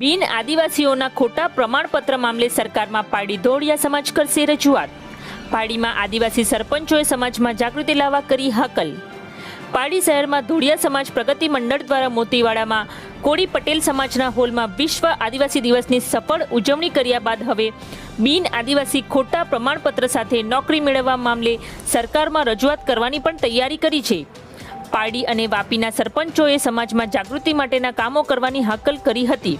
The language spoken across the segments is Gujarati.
બિન આદિવાસીઓના ખોટા પ્રમાણપત્ર મામલે સરકારમાં પાડી દોડિયા સમાજ કરશે રજૂઆત. પાડીમાં આદિવાસી સરપંચોએ સમાજમાં જાગૃતિ લાવવા કરી હકલ. પાડી શહેરમાં ધોળિયા સમાજ પ્રગતિ મંડળ દ્વારા મોતીવાડામાં કોળી પટેલ સમાજના હોલમાં વિશ્વ આદિવાસી દિવસની સફળ ઉજવણી કર્યા બાદ હવે બિન આદિવાસી ખોટા પ્રમાણપત્ર સાથે નોકરી મેળવવા મામલે સરકારમાં રજૂઆત કરવાની પણ તૈયારી કરી છે. પારડી અને વાપીના સરપંચોએ સમાજમાં જાગૃતિ માટેના કામો કરવાની હાકલ કરી હતી.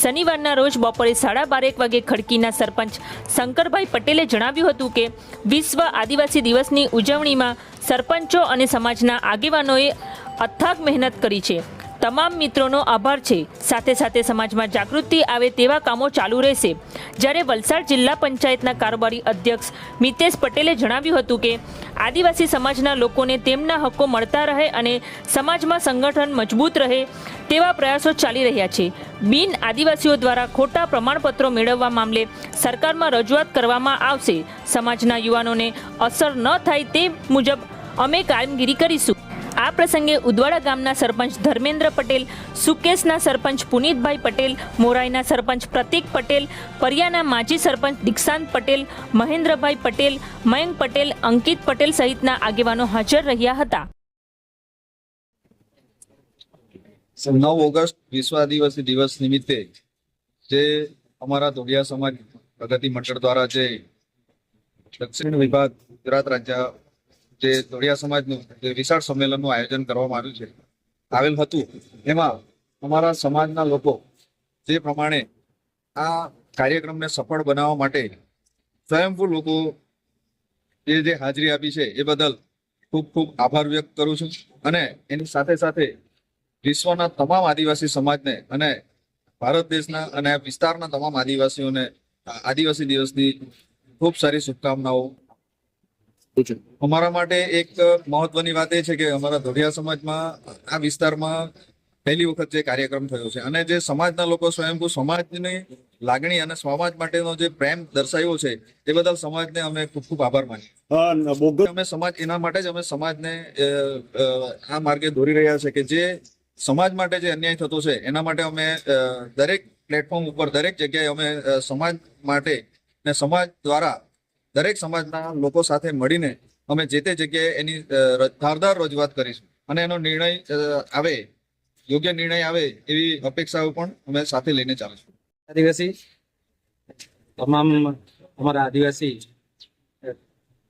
શનિવારના રોજ બપોરે સાડા બારેક વાગે ખડકીના સરપંચ શંકરભાઈ પટેલે જણાવ્યું હતું કે વિશ્વ આદિવાસી દિવસની ઉજવણીમાં સરપંચો અને સમાજના આગેવાનોએ અથાગ મહેનત કરી છે. તમામ મિત્રોનો આભાર છે. સાથે સાથે સમાજમાં જાગૃતિ આવે તેવા કામો ચાલુ રહેશે. જ્યારે વલસાડ જિલ્લા પંચાયતના કારોબારી અધ્યક્ષ મિતેશ પટેલે જણાવ્યું હતું કે, આદિવાસી સમાજના લોકોને તેમના હક્કો મળતા રહે અને સમાજમાં સંગઠન મજબૂત રહે તેવા પ્રયાસો ચાલી રહ્યા છે. બિન આદિવાસીઓ દ્વારા ખોટા પ્રમાણપત્રો મેળવવા મામલે સરકારમાં રજૂઆત કરવામાં આવશે. સમાજના યુવાનોને અસર ન થાય તે મુજબ અમે કામગીરી કરીશું. આ પ્રસંગે ઉદવાડા ગામના સરપંચ ધર્મેન્દ્ર પટેલ, સુકેશના સરપંચ પુનિતભાઈ પટેલ, મોરાઈના સરપંચ પ્રતિક પટેલ, પરિયાના માજી સરપંચ દીક્ષાંત પટેલ, મહેન્દ્રભાઈ પટેલ, મયંક પટેલ, અંકિત પટેલ સહિતના આગેવાનો હાજર રહ્યા હતા. નવ ઓગસ્ટ વિશ્વ આદિવાસી દિવસ નિમિત્તે જે અમારા ધોળિયા સમાજ પ્રગતિ મંડળ દ્વારા જે દક્ષિણ વિભાગ ગુજરાત રાજ્ય જે ધોળિયા સમાજનું, જે વિશાળ સંમેલનનું આયોજન કરવામાં આવ્યું છે, આવેલ હતું. એમાં અમારા સમાજના લોકો જે પ્રમાણે આ કાર્યક્રમને સફળ બનાવવા માટે સ્વયંભૂ લોકો જે જે હાજરી આપી છે, એ બદલ ખૂબ ખૂબ આભાર વ્યક્ત કરું છું. અને એની સાથે સાથે વિશ્વના તમામ આદિવાસી સમાજને અને ભારત દેશના અને વિસ્તારના તમામ આદિવાસીઓને આદિવાસી દિવસની ખૂબ સારી શુભકામનાઓ અમારા માટે એક મહત્વની વાત એ છે કે અમારા ધોળિયા સમાજમાં આ વિસ્તારમાં પહેલી વખત જે કાર્યક્રમ થયો છે અને જે સમાજના લોકો સ્વયંભૂ સમાજની લાગણી અને સમાજ માટેનો જે પ્રેમ દર્શાવ્યો છે તે બદલ સમાજને અમે ખૂબ ખૂબ આભાર માનીએ અમે સમાજ એના માટે જ અમે સમાજને આ માર્ગે દોરી રહ્યા છે કે જે સમાજ માટે જે અન્યાય થતો છે એના માટે અમે દરેક પ્લેટફોર્મ ઉપર દરેક જગ્યાએ અમે સમાજ માટે ને સમાજ દ્વારા દરેક સમાજના લોકો સાથે મળીને અમે જે તે જગ્યાએ એની ધારદાર રજૂઆત કરીશું. અને એનો નિર્ણય આવે, યોગ્ય નિર્ણય આવે એવી અપેક્ષાઓ પણ અમે સાથે લઈને ચાલીશું. આદિવાસી, તમામ અમારા આદિવાસી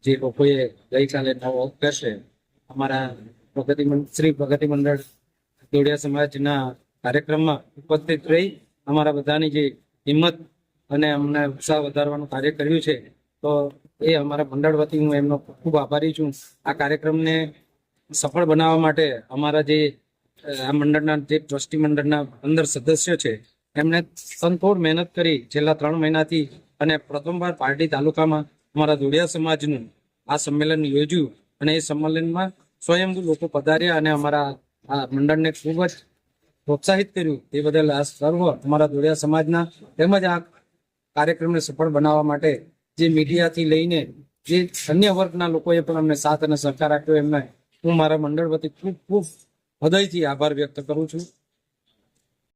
જે લોકોએ ગઈકાલે નવ ઓગસ્ટે અમારા પ્રગતિ શ્રી પ્રગતિ મંડળ દોડિયા સમાજના કાર્યક્રમમાં ઉપસ્થિત રહી, અમારા બધાની જે હિંમત અને અમને ઉત્સાહ વધારવાનું કાર્ય કર્યું છે તો એ અમારા મંડળ વતી હું એમનો ખૂબ આભારી છું. આ કાર્યક્રમને સફળ બનાવવા માટે અમારા જે આ મંડળના જે ટ્રસ્ટી મંડળના પંદર સદસ્યો છે એમણે સંતોડ મહેનત કરી છેલ્લા ત્રણ મહિનાથી અને પ્રથમવાર પાર્ટી તાલુકામાં અમારા ધોળિયા સમાજનું આ સંમેલન યોજ્યું અને એ સંમેલનમાં સ્વયંભૂ લોકો પધાર્યા અને અમારા આ મંડળને ખૂબ જ પ્રોત્સાહિત કર્યું. તે બદલ આ સર્વ અમારા ધોળિયા સમાજના તેમજ આ કાર્યક્રમને સફળ બનાવવા માટે જે મીડિયાથી લઈને જે અન્ય વર્ગના લોકોએ પણ અમને સાથ અને સહકાર આપ્યો એમને હું મારા મંડળ વતી ખૂબ ખૂબ હૃદયથી આભાર વ્યક્ત કરું છું.